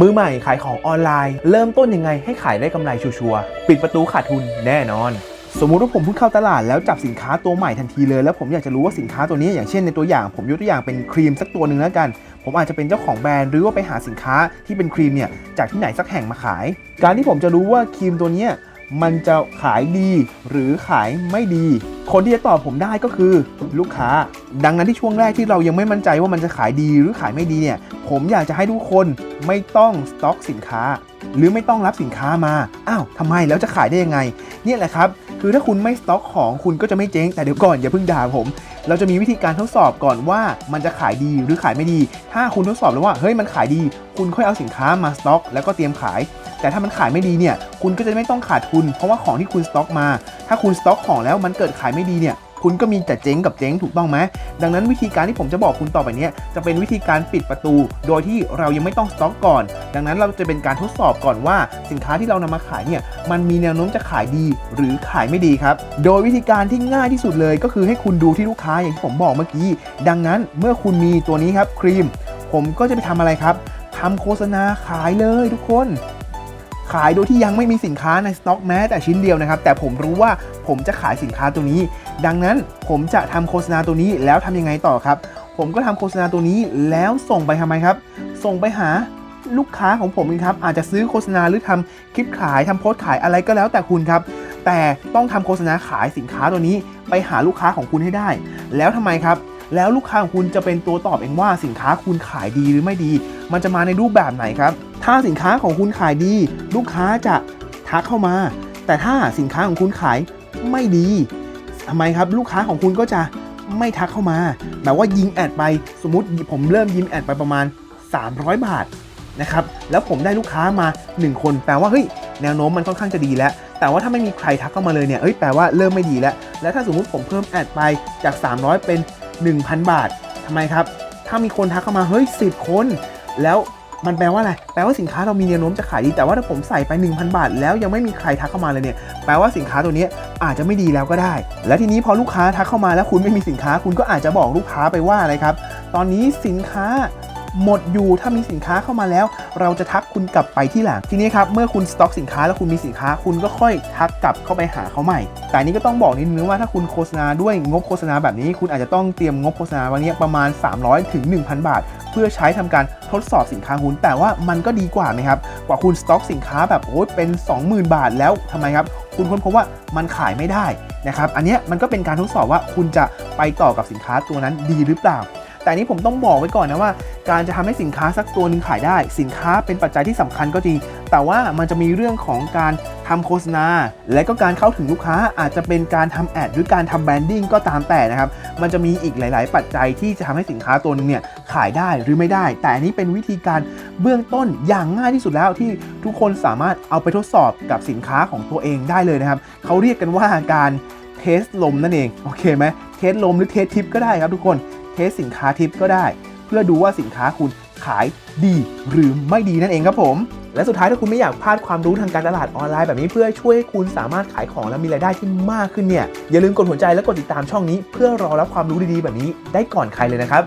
มือใหม่ขายของออนไลน์ เริ่มต้นยังไงให้ขายได้กำไรชัวร์ๆปิดประตูขาดทุนแน่นอน สมมุติว่าผมเพิ่งเข้าตลาดแล้วจับสินค้าตัวใหม่ทันทีเลย แล้วผมอยากจะรู้ว่าสินค้าตัวนี้อย่างเช่นในตัวอย่าง ผมยกตัวอย่างเป็นครีมสักตัวหนึ่งแล้วกัน ผมอาจจะเป็นเจ้าของแบรนด์หรือว่าไปหาสินค้าที่เป็นครีมเนี่ยจากที่ไหนสักแห่งมาขาย การที่ผมจะรู้ว่าครีมตัวนี้มันจะขายดีหรือขายไม่ดี คนที่จะตอบผมได้ก็คือลูกค้า ดังนั้นที่ช่วงแรกที่เรายังไม่มั่นใจว่ามันจะขายดีหรือขายไม่ดีเนี่ย ผมอยากจะให้ทุกคนไม่ต้องสต็อกสินค้า หรือไม่ต้องรับสินค้ามา อ้าวทำไมแล้วจะขายได้ยังไง เนี่ยแหละครับ คือถ้าคุณไม่สต็อกของคุณก็จะไม่เจ๊ง แต่เดี๋ยวก่อนอย่าเพิ่งด่าผม เราจะมีวิธีการทดสอบก่อนว่ามันจะขายดีหรือขายไม่ดี ถ้าคุณทดสอบแล้วว่าเฮ้ยมันขายดี คุณค่อยเอาสินค้ามาสต็อก แล้วก็เตรียมขายแต่ถ้ามันขายไม่ดีเนี่ย คุณก็จะไม่ต้องขาดทุน เพราะว่าของที่คุณสต็อกมา ถ้าคุณสต็อกของแล้วมันเกิดขายไม่ดีเนี่ยคุณก็มีแต่เจ๊งกับเจ๊งถูกต้องไหมดังนั้นวิธีการที่ผมจะบอกคุณต่อไปนี้จะเป็นวิธีการปิดประตู โดยที่เรายังไม่ต้องสต็อกก่อน ดังนั้นเราจะเป็นการทดสอบก่อนว่า สินค้าที่เรานำมาขายเนี่ยมันมีแนวโน้มจะขายดีหรือขายไม่ดีครับ โดยวิธีการที่ง่ายที่สุดเลยก็คือให้คุณดูที่ลูกค้าอย่างที่ผมบอกเมื่อกี้ ดังนั้นเมื่อคุณมีตัวนี้ครับครีม ผมก็จะไปทำอะไรครับทำโฆษณาขายเลยทุกคนขายโดยที่ยังไม่มีสินค้าในสต็อกแม้แต่ชิ้นเดียวนะครับ แต่ผมรู้ว่า ผมจะขายสินค้าตัวนี้ ดังนั้นผมจะทำโฆษณาตัวนี้แล้วทำยังไงต่อครับ ผมก็ทำโฆษณาตัวนี้แล้วส่งไปทำไมครับ ส่งไปหาลูกค้าของผมเองครับ อาจจะซื้อโฆษณาหรือทำคลิปขายทำโพสต์ขายอะไรก็แล้วแต่คุณครับ แต่ต้องทำโฆษณาขายสินค้าตัวนี้ไปหาลูกค้าของคุณให้ได้ แล้วทำไมครับแล้วลูกค้าของคุณจะเป็นตัวตอบเองว่าสินค้าคุณขายดีหรือไม่ดี มันจะมาในรูปแบบไหนครับ ถ้าสินค้าของคุณขายดี ลูกค้าจะทักเข้ามา แต่ถ้าสินค้าของคุณขาย ไม่ดีทำไมครับลูกค้าของคุณก็จะไม่ทักเข้ามาแบบว่ายิงแอดไปสมมติผมเริ่มยิงแอดไปประมาณ 300 บาทนะครับแล้วผมได้ลูกค้ามา 1 คนแปลว่าเฮ้ยแนวโน้มมันค่อนข้างจะดีแล้ว แต่ว่าถ้าไม่มีใครทักเข้ามาเลยเนี่ยเอ้ยแปลว่าเริ่มไม่ดีแล้ว แล้วถ้าสมมุติผมเพิ่มแอดไปจาก 300 เป็น 1,000 บาททำไมครับ ถ้ามีคนทักเข้ามาเฮ้ย10 คน แล้ว มันแปลว่าอะไร แปลว่าสินค้าเรามีแนวโน้มจะขายดี แต่ว่าถ้าผมใส่ไป 1,000 บาท แล้วยังไม่มีใครทักเข้ามาเลยเนี่ย แปลว่าสินค้าตัวนี้อาจจะไม่ดีแล้วก็ได้ และทีนี้พอลูกค้าทักเข้ามาแล้วคุณไม่มีสินค้า คุณก็อาจจะบอกลูกค้าไปว่าอะไรครับ ตอนนี้สินค้าหมดอยู่ ถ้ามีสินค้าเข้ามาแล้ว เราจะทัก คุณกลับไปที่หลังทีนี้ครับเมื่อคุณสต็อกสินค้าแล้วคุณมีสินค้า คุณก็ค่อยทักกลับเข้าไปหาเขาใหม่ แต่นี้ก็ต้องบอกนิดนึงว่าถ้าคุณโฆษณาด้วยงบโฆษณาแบบนี้ คุณอาจจะต้องเตรียมงบโฆษณาวันนี้ประมาณ 300ถึง1,000 บาท เพื่อใช้ทำการทดสอบสินค้าคุณ แต่ว่ามันก็ดีกว่าไหมครับกว่าคุณสต็อกสินค้าแบบโอ้ยเป็น 20,000 บาทแล้วทำไมครับคุณค้นพบว่ามันขายไม่ได้นะครับอันนี้มันก็เป็นการทดสอบว่าคุณจะไปต่อกับสินค้าตัวนั้นดีหรือเปล่า แต่นี้ผมต้องบอกไว้ก่อนนะว่า การจะทำให้สินค้าสักตัวหนึ่งขายได้ สินค้าเป็นปัจจัยที่สำคัญก็จริง แต่ว่ามันจะมีเรื่องของการทำโฆษณา และก็การเข้าถึงลูกค้าอาจจะเป็นการทำแอดหรือการทำแบรนดิ้งก็ตามแต่นะครับ มันจะมีอีกหลาย ๆ ปัจจัยที่จะทำให้สินค้าตัวนึงเนี่ยขายได้หรือไม่ได้ แต่อันนี้เป็นวิธีการเบื้องต้นอย่างง่ายที่สุดแล้วที่ทุกคนสามารถเอาไปทดสอบกับสินค้าของตัวเองได้เลยนะครับ เขาเรียกกันว่าการเทสลมนั่นเอง โอเคไหมเทสลมหรือเทสทิปก็ได้ครับทุกคน เทสสินค้าทิปก็ได้ เพื่อดูว่าสินค้าคุณขายดีหรือไม่ดีนั่นเองครับผม และสุดท้ายถ้าคุณไม่อยากพลาดความรู้ทางการตลาดออนไลน์แบบนี้เพื่อช่วยให้คุณสามารถขายของและมีรายได้ที่มากขึ้นเนี่ยอย่าลืมกดหัวใจและกดติดตามช่องนี้ เพื่อรอรับความรู้ดีๆแบบนี้ได้ก่อนใครเลยนะครับ